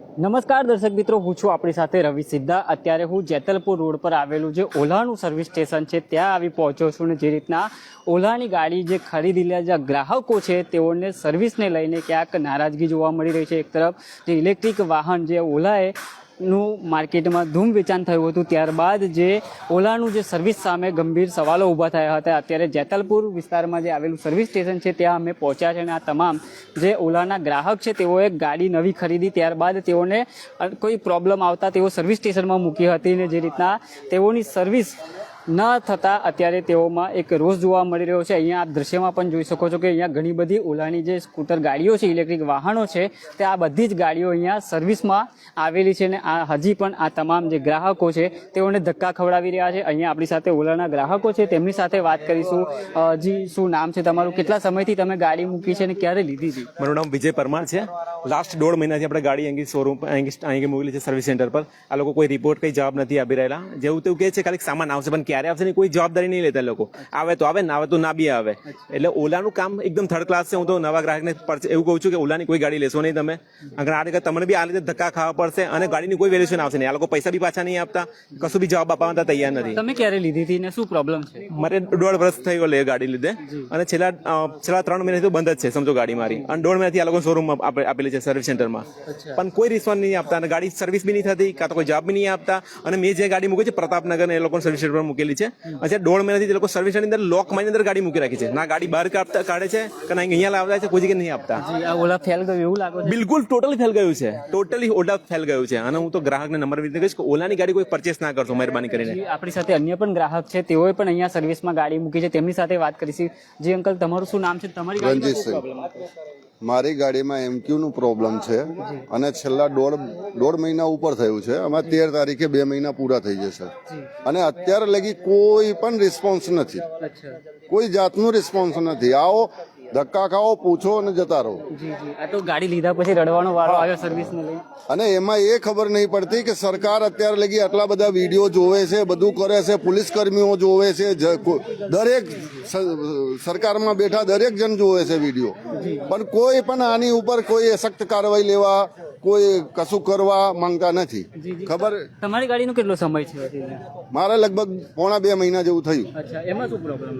નમસ્કાર દર્શક મિત્રો, હું છું આપણી સાથે રવિ સિદ્ધા. અત્યારે હું જેતલપુર રોડ પર આવેલું જે ઓલાનું સર્વિસ સ્ટેશન છે, ત્યાં આવી પહોંચ્યો છું ને જે રીતના ઓલાની ગાડી જે ખરીદેલા જે ગ્રાહકો છે, તેઓને સર્વિસને લઈને ક્યાંક નારાજગી જોવા મળી રહી છે. એક તરફ જે ઇલેક્ટ્રિક વાહન જે ઓલાએ નું માર્કેટમાં ધૂમ વેચાણ થયું હતું. ત્યારબાદ જે ઓલાનું જે સર્વિસ સામે ગંભીર સવાલો ઊભા થયા હતા. અત્યારે જેતલપુર વિસ્તારમાં જે આવેલું સર્વિસ સ્ટેશન છે, ત્યાં અમે પહોંચ્યા છે અને આ તમામ જે ઓલાના ગ્રાહક છે, તેઓએ ગાડી નવી ખરીદી. ત્યારબાદ તેઓને કોઈ પ્રોબ્લેમ આવતા તેઓ સર્વિસ સ્ટેશનમાં મૂકી હતી ને જે રીતના તેઓની સર્વિસ ન થતાં અત્યારે તેઓમાં એક રોષ જોવા મળી રહ્યો છે. અહીંયા આપ દ્રશ્યમાં પણ જોઈ શકો છો કે અહીંયા ઘણી બધી ઓલાની જે સ્કૂટર ગાડીઓ છે, ઇલેક્ટ્રિક વાહનો છે, તે આ બધી જ ગાડીઓ અહીંયા સર્વિસમાં આવેલી છે ને આ હજી પણ આ તમામ જે ગ્રાહકો છે, તેઓને ધક્કા ખવડાવી રહ્યા છે. અહીંયા આપણી સાથે ઓલાના ગ્રાહકો છે. તેમની સાથે વાત કરીશું. જી, શું નામ છે તમારું? કેટલા સમયથી તમે ગાડી મૂકી છે અને ક્યારે લીધી છે મારું નામ વિજય પરમાર છે. લાસ્ટ દોઢ મહિનાથી આપણે ગાડી અહીં શોરૂમ અહીં અહીં મૂકેલી છે સર્વિસ સેન્ટર પર. આ લોકો કોઈ રિપોર્ટ કંઈ જવાબ નથી આપી રહેલા. જેવું તેવું કહે છે ખાલી સામાન આવશે, પણ ક્યારે આવશે ને કોઈ જવાબદારી નહીં લેતા લોકો. આવે તો આવે ના આવે તો ના બી આવે. એટલે ઓલાનું કામ એકદમ થર્ડ ક્લાસ છે. હું તો નવા ગ્રાહકને એવું કહું છું કે ઓલાની કોઈ ગાડી લેશો નહીં તમે. અગર આ રીતે તમને બી આ રીતે ધક્કા ખાવા પડશે અને ગાડીની કોઈ વેલ્યુશન આવશે નહીં. આ લોકો પૈસા બી પાછા નહીં આપતા. કશું બી જવાબ આપવા તૈયાર નથી. તમે ક્યારે લીધી હતી ને શું પ્રોબ્લેમ છે? મારે દોઢ વર્ષ થઈ ગયો લે ગાડી લીધે. અને છેલ્લા છેલ્લા ત્રણ મહિનાથી તો બંધ જ છે સમજો ગાડી મારી. અને દોઢ મહિનાથી આ લોકો શોરૂમમાં આપેલી છે સર્વિસ સેન્ટરમાં પણ કોઈ રિસ્પોન્સ નહીં આપતા. અને ગાડી સર્વિસ બી નહીં થતી કાં તો કોઈ જવાબ બી નહીં આપતા. અને મેં જે ગાડી મૂકી છે પ્રતાપનગર ને એ લોકો સર્વિસ સેન્ટર પર મૂકેલી છે. અત્યારે દોઢ મહિનાથી લોકો સર્વિસ અંદર લોક માની અંદર ગાડી મૂકી રાખી છે. ના ગાડી બહાર કાઢતા કાઢે છે કે ના અહીંયા લાવતા છે કોઈ જગ્યાએ નહીં આપતા. ઓલા ફેલ ગયું એવું લાગે છે? બિલકુલ ટોટલી ફેલ ગયું છે. ટોટલી ઓલા ફેલ ગયું છે. અને હું તો ગ્રાહકને નંબર વિનંતી કહીશ કે ઓલાની ગાડી કોઈ પરચેસ ના કરશો મહેરબાની કરીને. આપણી સાથે અન્ય પણ ગ્રાહક છે તેઓએ પણ અહીંયા સર્વિસમાં ગાડી મૂકી છે. તેમની સાથે વાત કરીશું. જે અંકલ તમારું શું નામ છે? તમારી ગાડી હતો? મારી ગાડીમાં એમક્યુનું પ્રોબ્લેમ છે અને છેલ્લા દોઢ દોઢ મહિના ઉપર થયું છે. અમે તેર તારીખે બે મહિના પૂરા થઈ જશે. અને અત્યારે લગી કોઈ પણ રિસ્પોન્સ નથી. કોઈ જાતનું રિસ્પોન્સ નથી. આવો ધક્કા ખાઓ પૂછો અને જતા રહો. જી જી. આ તો ગાડી લીધા પછી રડવાનો વારો આવ્યો સર્વિસને લઈ. અને એમાં એ ખબર નહીં પડતી કે સરકાર અત્યારે લગી આટલા બધા વીડિયો જોવે છે બધું કરે છે પોલીસ કર્મીઓ જોવે છે દરેક સરકારમાં બેઠા દરેક જણ જોવે છે વીડિયો. પણ કોઈ પણ આની ઉપર કોઈ સખ્ત કાર્યવાહી લેવા કોઈ કશું કરવા માંગતા નથી. ખબર? તમારી ગાડીનો કેટલો સમય છે મારે લગભગ પોણા બે મહિના જેવું થયું. એમાં શું પ્રોબ્લેમ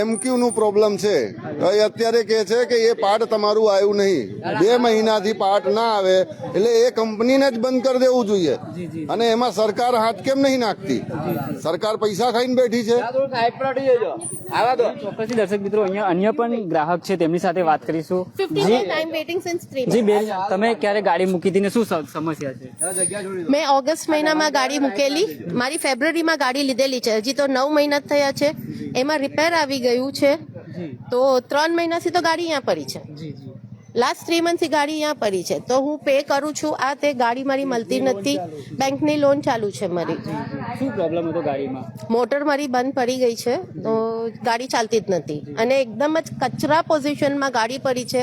એમક્યુ નું પ્રોબ્લેમ છે. હવે અત્યારે કે છે કે એ પાર્ટ તમારું આવ્યું નહીં. બે મહિનાથી પાર્ટ ના આવે એટલે એ કંપનીને જ બંધ કરી દેવું જોઈએ. અને એમાં સરકાર હાથ કેમ નહીં નાખતી? સરકાર પૈસા ખાઈને બેઠી છે. ચોક્કસથી દર્શક મિત્રો અહીંયા અન્ય પણ ગ્રાહક છે તેમની સાથે વાત કરીશું. જી. time waiting since 3 જી બેન તમે ક્યારે ગાડી મૂકી હતી ને શું સમસ્યા છે? મેં ઓગસ્ટ મહિનામાં ગાડી મૂકેલી. મારી ફેબ્રુઆરીમાં ગાડી લીધેલી છે. હજી તો નવ મહિના જ થયા છે. એમાં રિપેર આવી ગયું છે. તો ત્રણ મહિનાથી તો ગાડી અહીંયા પડી છે. લાસ્ટ થ્રી મંથથી ગાડી અહીંયા પડી છે. તો હું પે કરું છું. આ તે ગાડી મારી મળતી નથી. બેંકની લોન ચાલુ છે મારી. શું પ્રોબ્લેમ હતો ગાડીમાં? મોટર મારી બંધ પડી ગઈ છે. તો ગાડી ચાલતી જ નથી. અને એકદમ જ કચરા પોઝિશનમાં ગાડી પડી છે.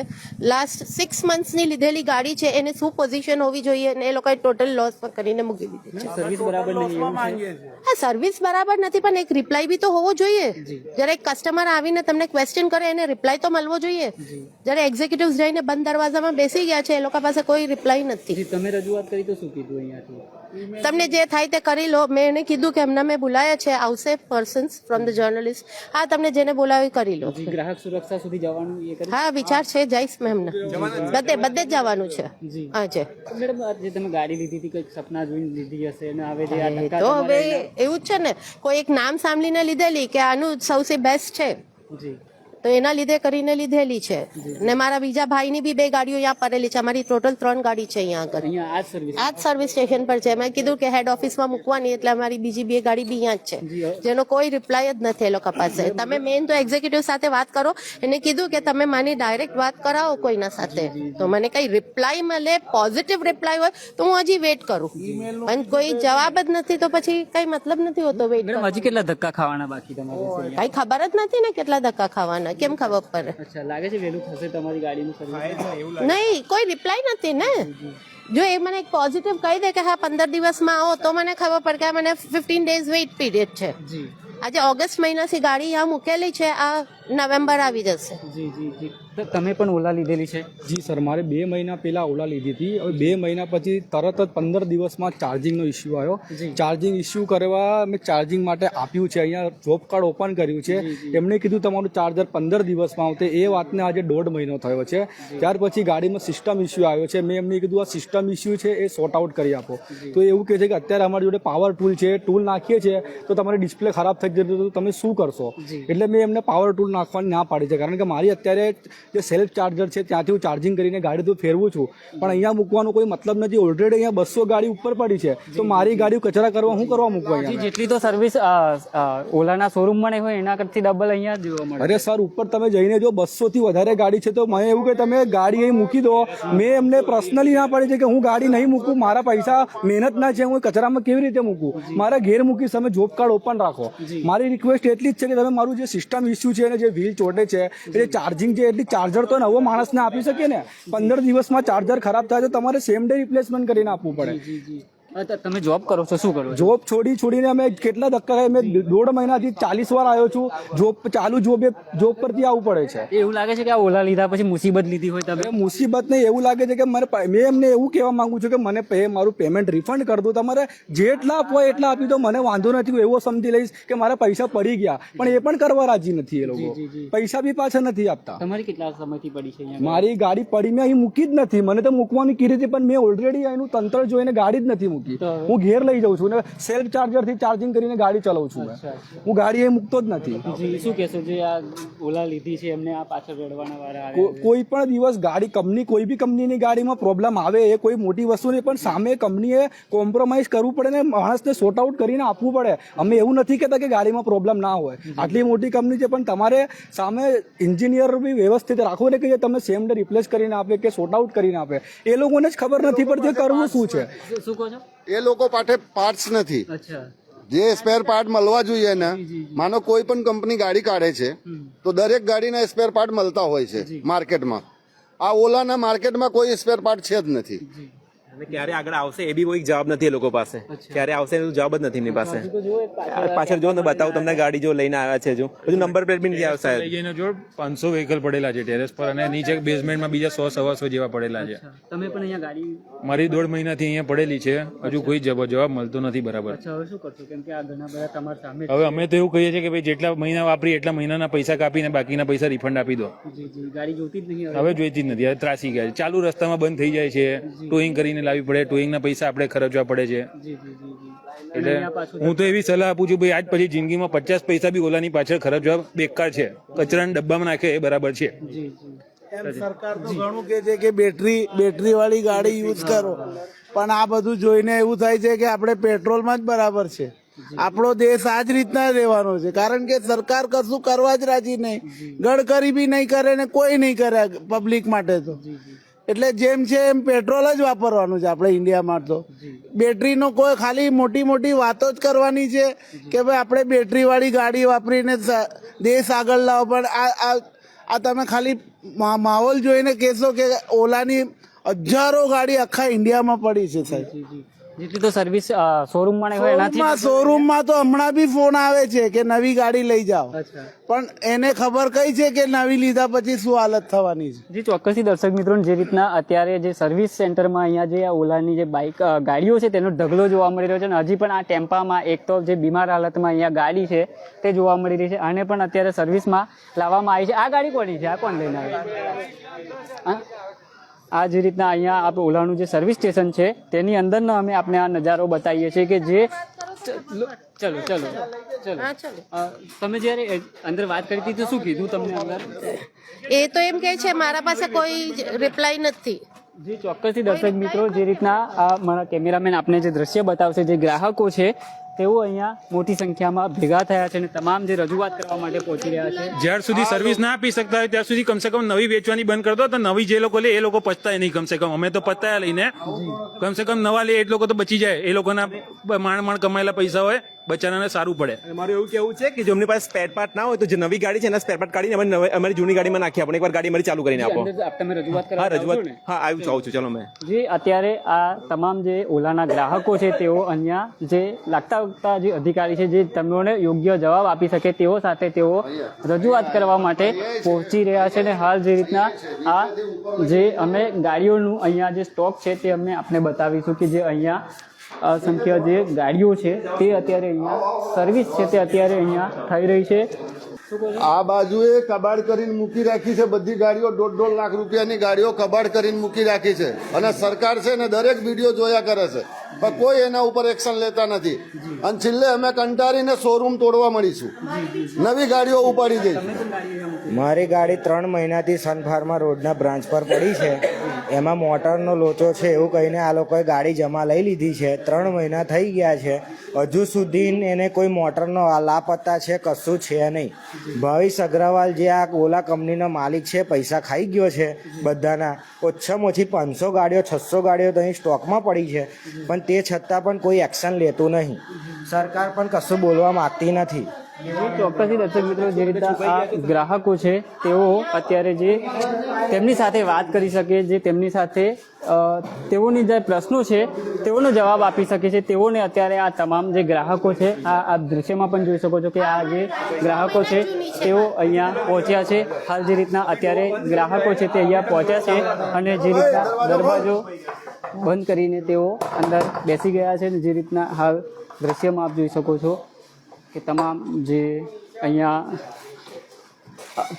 લાસ્ટ સિક્સ મંથ્સની લીધેલી ગાડી છે એને શું પોઝિશન હોવી જોઈએ અને એ લોકોએ ટોટલ લોસ કરીને મૂકી દીધી છે. સર્વિસ બરાબર નહીં એવું છે? હા સર્વિસ બરાબર નથી પણ એક રિપ્લાય બી તો હોવો જોઈએ. જ્યારે એક કસ્ટમર આવીને તમને ક્વેશ્ચન કરે એને રિપ્લાય તો મળવો જોઈએ. જ્યારે એક્ઝિક્યુટિવ જઈને બંધ દરવાજામાં બેસી ગયા છે એ લોકો પાસે કોઈ રિપ્લાય નથી. તમે રજૂઆત કરી તો શું કીધું અહીંયાથી? તમને જે થાય તે કરી લો. મેં એને કીધું કે એમના મેં બોલાયા છે આવશે પર્સન્સ ફ્રોમ ધ જર્નલિસ્ટ હા તમને જેને બોલાવી કરી લો. ગ્રાહક સુરક્ષા સુધી જવાનું એ હા વિચાર છે જઈશ મેમ બધે બધે જ જવાનું છે. હા છે. મેડમ જે તમે ગાડી લીધી હતી કંઈક સપના જોઈને લીધી હશે અને હવે જે આ તો હવે એવું જ છે ને. કોઈ એક નામ સાંભળીને લીધેલી કે આનું સૌથી બેસ્ટ છે. જી. તો એના લીધે કરીને લીધેલી છે. ને મારા બીજા ભાઈની બી બે ગાડીઓ અહીંયા પડેલી છે. અમારી ટોટલ ત્રણ ગાડી છે અહીંયા આગળ. આ જ સર્વિસ સ્ટેશન પર છે. મેં કીધું કે હેડ ઓફિસમાં મૂકવાની એટલે અમારી બીજી બે ગાડી બી અહીંયા જ છે. જેનો કોઈ રિપ્લાય જ નથી એ લોકો પાસે. તમે મેઇન તો એક્ઝિક્યુટિવ સાથે વાત કરો. એને કીધું કે તમે મારી ડાયરેક્ટ વાત કરાવો કોઈના સાથે. તો મને કઈ રિપ્લાય મળે પોઝિટિવ રિપ્લાય હોય તો હું હજી વેટ કરું. પણ કોઈ જવાબ જ નથી તો પછી કઈ મતલબ નથી હોતો વેટ હજી કેટલા ધક્કા ખાવાના બાકી તમારે કઈ ખબર જ નથી ને કેટલા ધક્કા ખાવાના. કેમ ખબર પડે? અચ્છા લાગે છે વેલું થશે તમારી ગાડીનું સર્વિસ નહીં કોઈ રિપ્લાય નથી ને. જો એ મને એક પોઝિટિવ કહી દે કે હા પંદર દિવસમાં આવો તો મને ખબર પડે કે આ મને ફિફ્ટીન ડેઝ વેઇટ પીરિયડ છે. આજે ઓગસ્ટ મહિનાથી ગાડી આ મૂકેલી છે આ નવેમ્બર આવી જશે. જી જી જી. તો તમે પણ ઓલા લીધેલી છે? જી સર. મારે બે મહિના પહેલા ઓલા લીધી હતી. હવે બે મહિના પછી તરત જ પંદર દિવસમાં ચાર્જિંગનો ઇસ્યુ આવ્યો. ચાર્જિંગ ઇસ્યુ કરવા મેં ચાર્જિંગ માટે આપ્યું છે. અહીંયા જોબ કાર્ડ ઓપન કર્યું છે. એમણે કીધું તમારું ચાર્જર પંદર દિવસમાં આવતે એ વાતને આજે દોઢ મહિનો થયો છે. ત્યાર પછી ગાડીમાં સિસ્ટમ ઇસ્યુ આવ્યો છે. મેં એમને કીધું આ સિસ્ટમ ઇસ્યુ છે એ સોર્ટ આઉટ કરી આપો. તો એવું કહે છે કે અત્યારે અમારી જોડે પાવર ટૂલ છે. ટૂલ નાખીએ છીએ તો તમારી ડિસ્પ્લે ખરાબ થઈ જતી તો તમે શું કરશો? એટલે મેં એમને પાવર ટૂલ નાખવાની ના પાડી છે. કારણ કે મારી અત્યારે જે સેલ્ફ ચાર્જર છે ત્યાંથી હું ચાર્જિંગ કરીને ગાડી તો ફેરવું છું. પણ અહીંયા મૂકવાનો કોઈ મતલબ નથી. ઓલરેડી અહીંયા બસો ગાડી ઉપર પડી છે. તો મારી ગાડી કચરા કરવા હું કરવા મૂકવા જેટલી તો સર્વિસ ઓલાના શોરૂમમાં નહીં હોય એના કરતી ડબલ અહીંયા જોવા મળે. અરે સર ઉપર તમે જઈને જો બસો થી વધારે ગાડી છે તો મને એવું કે તમે ગાડી અહીં મૂકી દો. મેં એમને પર્સનલી ના પાડી છે કે હું ગાડી નહીં મૂકું. મારા પૈસા મહેનત ના છે હું કચરામાં કેવી રીતે મૂકું? મારા ઘેર મૂકીશ તમે જોબ કાર્ડ ઓપન રાખો. મારી રિક્વેસ્ટ એટલી જ છે કે તમે મારું જે સિસ્ટમ ઇસ્યુ છે અને જે વ્હીલ ચોટે છે, એટલે ચાર્જિંગ જે એટલી ચાર્જર તો નવો માણસને આપી શકીએ ને, પંદર દિવસમાં ચાર્જર ખરાબ થાય તો તમારે સેમ ડે રિપ્લેસમેન્ટ કરીને આપવું પડે. જી જી. તમે જોબ કરો છો શું કરો જોબ છોડી છોડીને અમે કેટલા ધક્કા મેં દોઢ મહિનાથી ચાલીસ વાર આવ્યો છું. જોબ ચાલુ જોબ જોબ પરથી આવવું પડે છે. એવું લાગે છે કે આ ઓલા લીધા પછી મુસીબત લીધી હોય તમે? મુસીબત નહીં એવું લાગે છે કે મને મેં એમને એવું કહેવા માંગુ છું કે મને મારું પેમેન્ટ રિફંડ કરી દો. તમારે જેટલા આપો હોય એટલા આપી દો. મને વાંધો નથી એવો સમજી લઈશ કે મારા પૈસા પડી ગયા. પણ એ પણ કરવા રાજી નથી એ લોકો. પૈસા બી પાછા નથી આપતા. તમારી કેટલા સમયથી પડી છે મારી ગાડી પડી મેં અહીં મૂકી જ નથી. મને તો મૂકવાની કીધી હતી પણ મેં ઓલરેડી એનું તંત્ર જોઈને ગાડી જ નથી મૂકી. તો હું ઘેર લઈ જાઉં છું ને સેલ્ફ ચાર્જરથી ચાર્જિંગ કરીને ગાડી ચલાવું છું હું ગાડી અહીં મૂકતો જ નથી. શું કહેશો? જે આ ઓલા લીધી છે એમને આ પાછળ રડવાના વાળા કોઈ પણ દિવસ ગાડી કંપની કોઈ બી કંપનીની ગાડીમાં પ્રોબ્લેમ આવે એ કોઈ મોટી વસ્તુ નહીં પણ સામે કંપનીએ કોમ્પ્રોમાઇઝ કરવું પડે ને માણસને સોર્ટ આઉટ કરીને આપવું પડે. અમે એવું નથી કહેતા કે ગાડીમાં પ્રોબ્લેમ ના હોય. આટલી મોટી કંપની છે પણ તમારે સામે એન્જિનિયર બી વ્યવસ્થિત રાખવું ને કે તમે સેમ ડે રિપ્લેસ કરીને આપે કે સોર્ટ આઉટ કરીને આપે. એ લોકોને જ ખબર નથી પડતી કરવું શું છે. શું કહો છો? એ લોકો પાસે પાર્ટ્સ નથી. જે સ્પેર પાર્ટ મળવા જોઈએ ને માનો કોઈ પણ કંપની ગાડી કાઢે છે તો દરેક ગાડીના સ્પેર પાર્ટ મળતા હોય છે માર્કેટમાં આ ઓલાના માર્કેટમાં કોઈ સ્પેર પાર્ટ છે જ નથી. અને ક્યારે આગળ આવશે એ બી કોઈ જવાબ નથી એ લોકો પાસે. ક્યારે આવશે એનો જવાબ જ નથી એમની પાસે. પાછળ જો ને બતાવું તમને ગાડી જો લઈને આવ્યા છે જો. હજુ નંબર પ્લેટ બી નથી આવ્યો સાહેબ. જો પાંચસો વ્હીકલ પડેલા છે ટેરેસ પર અને નીચે બેઝમેન્ટમાં બીજા સો સવાસો જેવા પડેલા છે. તમે પણ અહીંયા ગાડી મારી દોઢ મહિનાથી અહીંયા પડેલી છે. હજુ કોઈ જવાબ જવાબ મળતો નથી બરાબર. અચ્છા હવે શું કરશો? કેમ કે આ ઘણા બધા તમારા સામે હવે અમે તો એવું કહીએ છીએ કે ભાઈ જેટલા મહિના વાપરી એટલા મહિનાના પૈસા કાપીને બાકીના પૈસા રિફંડ આપી દો. જી જી. ગાડી જોતી જ નહીં હવે. હવે જોઈતી જ નથી. હવે ત્રાસી ગયા છે. ચાલુ રસ્તામાં બંધ થઈ જાય છે. ટોઈંગ કરીને લાવવી પડે ટોઈંગના પૈસા આપણે ખર્ચવા પડે છે. જી જી જી જી. અને એટલે હું તો એવી સલાહ આપું છું ભાઈ આજ પછી જિંદગીમાં પચાસ પૈસા બી ઓલાની પાછળ ખર્ચવા બેકાર છે. કચરાના ડબ્બામાં નાખે એ બરાબર છે. જી જી. એમ સરકાર તો ઘણું કે છે કે બેટરી બેટરી વાળી ગાડી યુઝ કરો. પણ આ બધું જોઈને એવું થાય છે કે આપણે પેટ્રોલમાં જ બરાબર છે. આપણો દેશ આ જ રીતના રહેવાનો છે. કારણ કે સરકાર કશું કરવા જ રાજી નહીં. ગડકરી બી નહીં કરે ને કોઈ નહીં કરે પબ્લિક માટે તો. એટલે જેમ છે એમ પેટ્રોલ જ વાપરવાનું છે આપણે ઇન્ડિયામાં તો. બેટરીનો કોઈ ખાલી મોટી મોટી વાતો જ કરવાની છે કે ભાઈ આપણે બેટરીવાળી ગાડી વાપરીને દેશ આગળ લાવો. પણ આ આ તમે ખાલી માહોલ જોઈને કહેશો કે ઓલાની હજારો ગાડી આખા ઇન્ડિયામાં પડી છે સાહેબ. જેટલી તો સર્વિસ શોરૂમમાં હોય એનાથી શોરૂમમાં તો હમણાં બી ફોન આવે છે કે નવી ગાડી લઈ જાઓ. પણ એને ખબર કઈ છે કે નવી લીધા પછી શું હાલત થવાની છે? જે ચોક્કસથી દર્શક મિત્રો જે રીતના અત્યારે જે સર્વિસ સેન્ટરમાં અહીંયા જે ઓલાની જે બાઇક ગાડીઓ છે તેનો ઢગલો જોવા મળી રહ્યો છે અને હજી પણ આ ટેમ્પામાં એક તો જે બીમાર હાલતમાં અહીંયા ગાડી છે તે જોવા મળી રહી છે આને પણ અત્યારે સર્વિસમાં લાવવામાં આવી છે. આ ગાડી કોની છે? આ કોણ લઈને આવી? હા? આ જે રીતના અહીંયા આપણે ઓલાનું જે સર્વિસ સ્ટેશન છે તેની અંદરનો અમે આપણે આ નજારો બતાવીએ છીએ કે જે ચલો ચલો ચલો તમે જ્યારે અંદર વાત કરી હતી તો શું કીધું તમને અંદર? એ તો એમ કે છે મારા પાસે કોઈ રિપ્લાય નથી. જે ચોક્કસથી દર્શક મિત્રો જે રીતના મારા કેમેરામેન આપને જે દ્રશ્ય બતાવશે જે ગ્રાહકો છે તેઓ અહીંયા મોટી સંખ્યામાં ભેગા થયા છે અને તમામ જે રજૂઆત કરવા માટે પહોંચી રહ્યા છે. જ્યાર સુધી સર્વિસ ના આપી શકતા હોય ત્યાં સુધી કમસે કમ નવી વેચવાની બંધ કરી દો તો નવી જે લોકો લે એ લોકો પચતાય નહીં કમસે કમ. અમે તો પતાયા લઈને કમસે કમ નવા લે એ લોકો તો બચી જાય. એ લોકોના માણ માણ કમાયેલા પૈસા હોય. બચારાને સારું પડે. અને મારું એવું કેવું છે કે જો એમની પાસે સ્પેર પાર્ટ ના હોય તો જે નવી ગાડી છે એના સ્પેર પાર્ટ કાઢીને અમારી નવી- અમારી જૂની ગાડીમાં નાખી આપણે એકવાર ગાડી મારી ચાલુ કરીને આપો. તમે રજૂઆત હા રજૂઆત હા આવ્યું છું આવું છું. ચલો મેં. જે અત્યારે આ તમામ જે ઓલાના ગ્રાહકો છે તેઓ અહીંયા જે લાગતા વળગતા જે અધિકારી છે જે તમને યોગ્ય જવાબ આપી શકે તેઓ સાથે તેઓ રજૂઆત કરવા માટે પહોંચી રહ્યા છે ને હાલ જે રીતના આ જે અમે ગાડીઓનું અહીંયા જે સ્ટોક છે તે અમે આપને બતાવીશું કે જે અહીંયા અસંખ્ય જે ગાડીઓ છે તે અત્યારે અહીંયા સર્વિસ છે તે અત્યારે અહીંયા થઈ રહી છે. આ બાજુએ કબાડ કરીને મૂકી રાખી છે. બધી ગાડીઓ દોઢ દોઢ લાખ રૂપિયાની ગાડીઓ કબાડ કરીને મૂકી રાખી છે. અને સરકાર છે ને દરેક વીડિયો જોયા કરે છે. પણ કોઈ એના ઉપર એક્શન લેતા નથી. અને છેલ્લે અમે કંટાળીને શોરૂમ તોડવા મળીશું. નવી ગાડીઓ ઉપાડી દઈશું. મારી ગાડી ત્રણ મહિનાથી સનફાર્મા રોડના બ્રાન્ચ પર પડી છે. એમાં મોટરનો લોચો છે એવું કહીને આ લોકોએ ગાડી જમા લઈ લીધી છે. ત્રણ મહિના થઈ ગયા છે. હજુ સુધી એને કોઈ મોટરનો લાપત્તા છે, કશું છે નહીં. ભાવિશ અગ્રવાલ જે આ ઓલા કંપનીનો માલિક છે, પૈસા ખાઈ ગયો છે બધાના. ઓછામાં ઓછી પાંચસો ગાડીઓ, છસો ગાડીઓ તો અહીં સ્ટોકમાં પડી છે. પણ તે છતાં પણ કોઈ એક્શન લેતું નહીં. સરકાર પણ કશું બોલવા માગતી નથી. ચોક્કસથી દર્શક મિત્રો, જે રીતના આ ગ્રાહકો છે, તેઓ અત્યારે જે તેમની સાથે વાત કરી શકે, જે તેમની સાથે તેઓની જે પ્રશ્નો છે, તેઓનો જવાબ આપી શકે છે. તેઓને અત્યારે આ તમામ જે ગ્રાહકો છે, આ આપ દૃશ્યમાં પણ જોઈ શકો છો કે આ જે ગ્રાહકો છે, તેઓ અહીંયા પહોંચ્યા છે. હાલ જે રીતના અત્યારે ગ્રાહકો છે, તે અહીંયા પહોંચ્યા છે અને જે રીતના દરવાજો બંધ કરીને તેઓ અંદર બેસી ગયા છે ને જે રીતના હાલ દ્રશ્યમાં આપ જોઈ શકો છો. કે તમામ જે અહીંયા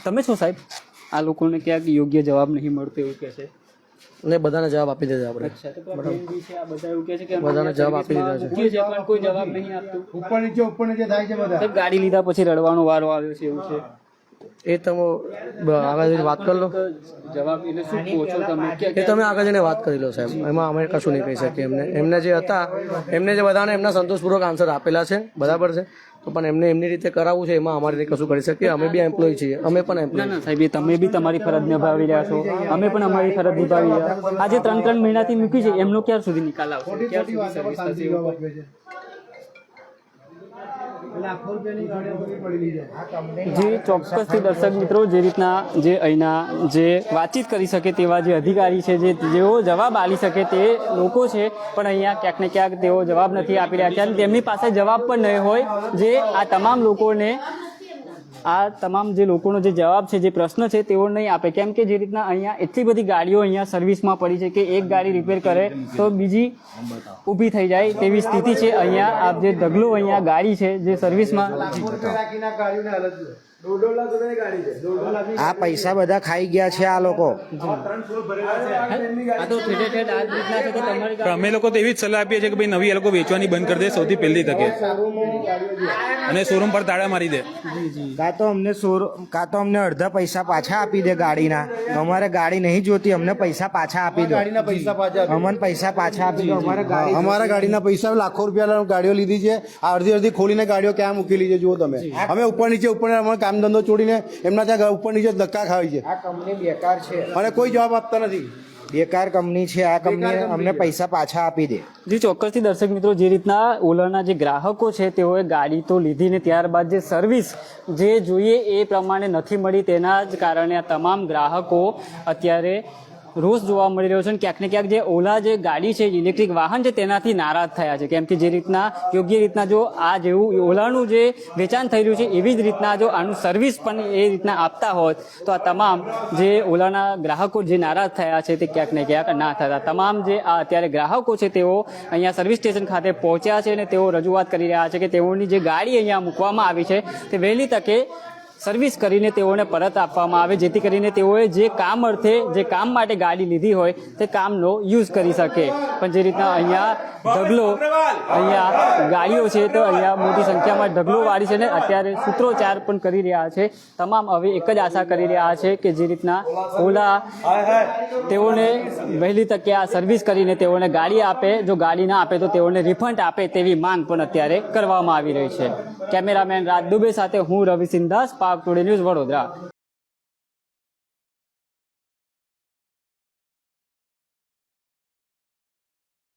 તમે છો સાહેબ? આ લોકોને ક્યાંક યોગ્ય જવાબ નહીં મળતો એવું કહે છે. ને બધાને જવાબ આપી દીધા આપણે. અચ્છા તો પ્રતિનિધિ છે આ બધા એવું કહે છે કે બધાને જવાબ આપી દીધા છે. કોઈ જવાબ નહીં આપતું. ઉપર નીચે ઉપર નીચે થાય છે બધા. સાહેબ ગાડી લીધા પછી રડવાનો વારો આવ્યો છે એવું છે. એ તમે આગળ જઈને વાત કરી લો. જવાબ એને શું પૂછો તમે? કે- એ તમે આગળ જઈને વાત કરી લો સાહેબ. એમાં અમે કશું નહીં કહી શકીએ. એમને એમને જે હતા એમને જે બધાને એમના સંતોષપૂર્વક આન્સર આપેલા છે. બરાબર છે? પણ એમને એમની રીતે કરાવવું છે, એમાં અમારે કશું કરી શકીએ. અમે બી એમ્પ્લોય છીએ. અમે પણ એમ્પ્લોય સાહેબ તમે બી તમારી ફરજ નિભાવી રહ્યા છો. અમે પણ અમારી ફરજ નિભાવી રહ્યા. આજે ત્રણ ત્રણ મહિનાથી મૂકી છે. એમનો ક્યાં સુધી નિકાલ આવશે એવું કહો? લાખો રૂપિયાની ગાડીઓ બધી પડેલી છે જે, ચોક્કસથી દર્શક મિત્રો, જે રીતના જે અહીંના જે વાતચીત કરી શકે તેવા જે અધિકારી છે, જે જેઓ જવાબ આપી શકે તે લોકો છે, પણ અહીંયા ક્યાંક ને ક્યાંક તેઓ જવાબ નથી આપી રહ્યા છે. તેમની પાસે જવાબ પણ નહીં હોય, જે આ તમામ લોકોને આ તમામ જે લોકોનો જે જવાબ છે, જે પ્રશ્ન છે, તેઓ નહીં આપે. કેમ કે જે રીતના અહીંયા એટલી બધી ગાડીઓ અહીંયા સર્વિસમાં પડી છે કે એક ગાડી રિપેર કરે તો બીજી ઊભી થઈ જાય તેવી સ્થિતિ છે. અહીંયા આ જે ઢગલો અહીંયા ગાડી છે જે સર્વિસમાં આ પૈસા બધા ખાઈ ગયા છે આ લોકો. અમે લોકો તો એવી જ સલાહ આપીએ છીએ કે ભાઈ નવી એ લોકો વેચવાની બંધ કરી દે સૌથી પહેલી તકે. અને શોરૂમ પર તાળા મારી દે. કાં તો અમને શોરૂમ કાં તો અમને અડધા પૈસા પાછા આપી દે ગાડીના. અમારે ગાડી નહીં જોતી અમને પૈસા પાછા આપી દો. ગાડીના પૈસા પાછા અમને પૈસા પાછા આપી દો. અમારે ગાડી અમારા ગાડીના પૈસા લાખો રૂપિયા ગાડીઓ લીધી છે. આ અડધી અડધી ખોલીને ગાડીઓ ક્યાં મૂકી લીધી જુઓ તમે. અમે ઉપર નીચે ઉપર અમે કામ ધંધો છોડીને એમના ત્યાં ઉપર નીચે ધક્કા ખાવી છે. આ કંપની બેકાર છે. અને કોઈ જવાબ આપતા નથી. બેકાર કંપની છે. આ કંપની અમને પૈસા પાછા આપી દે. જે ચોક્કસથી દર્શક મિત્રો જે રીતના ઓલાના જે ગ્રાહકો છે તેઓએ ગાડી તો લીધી ને ત્યારબાદ જે સર્વિસ જે જોઈએ એ પ્રમાણે નથી મળી. તેના જ કારણે આ તમામ ગ્રાહકો અત્યારે રોષ જોવા મળી રહ્યો છે અને ક્યાંક ને ક્યાંક જે ઓલા જે ગાડી છે ઇલેક્ટ્રિક વાહન છે, તેનાથી નારાજ થયા છે. કેમ કે જે રીતના, યોગ્ય રીતના જો આ જેવું ઓલાનું જે વેચાણ થઈ રહ્યું છે, એવી જ રીતના જો આનું સર્વિસ પણ એ રીતના આપતા હોત, તો આ તમામ જે ઓલાના ગ્રાહકો જે નારાજ થયા છે, તે ક્યાંક ને ક્યાંક ના થતા. તમામ જે આ અત્યારે ગ્રાહકો છે, તેઓ અહીંયા સર્વિસ સ્ટેશન ખાતે પહોંચ્યા છે અને તેઓ રજૂઆત કરી રહ્યા છે કે તેઓની જે ગાડી અહીંયા મૂકવામાં આવી છે, તે વહેલી તકે સર્વિસ કરીને તેઓને પરત આપવામાં આવે, જેથી કરીને તેઓએ જે કામ અર્થે, જે કામ માટે ગાડી લીધી હોય, તે કામનો યુઝ કરી શકે. પણ જે રીતના અહીંયા ઢગલો, અહીંયા ગાડીઓ છે, તો અહીંયા મોટી સંખ્યામાં ઢગલો વાળી છે ને અત્યારે સૂત્રોચ્ચાર પણ કરી રહ્યા છે. તમામ હવે એક જ આશા કરી રહ્યા છે કે જે રીતના ઓલા તેઓને વહેલી તકે આ સર્વિસ કરીને તેઓને ગાડી આપે, જો ગાડી ના આપે તો તેઓને રિફંડ આપે તેવી માંગ પણ અત્યારે કરવામાં આવી રહી છે. કેમેરામેન રાજ દુબે સાથે હું રવિ સિંધાસ आप टुडे न्यूज वडोदरा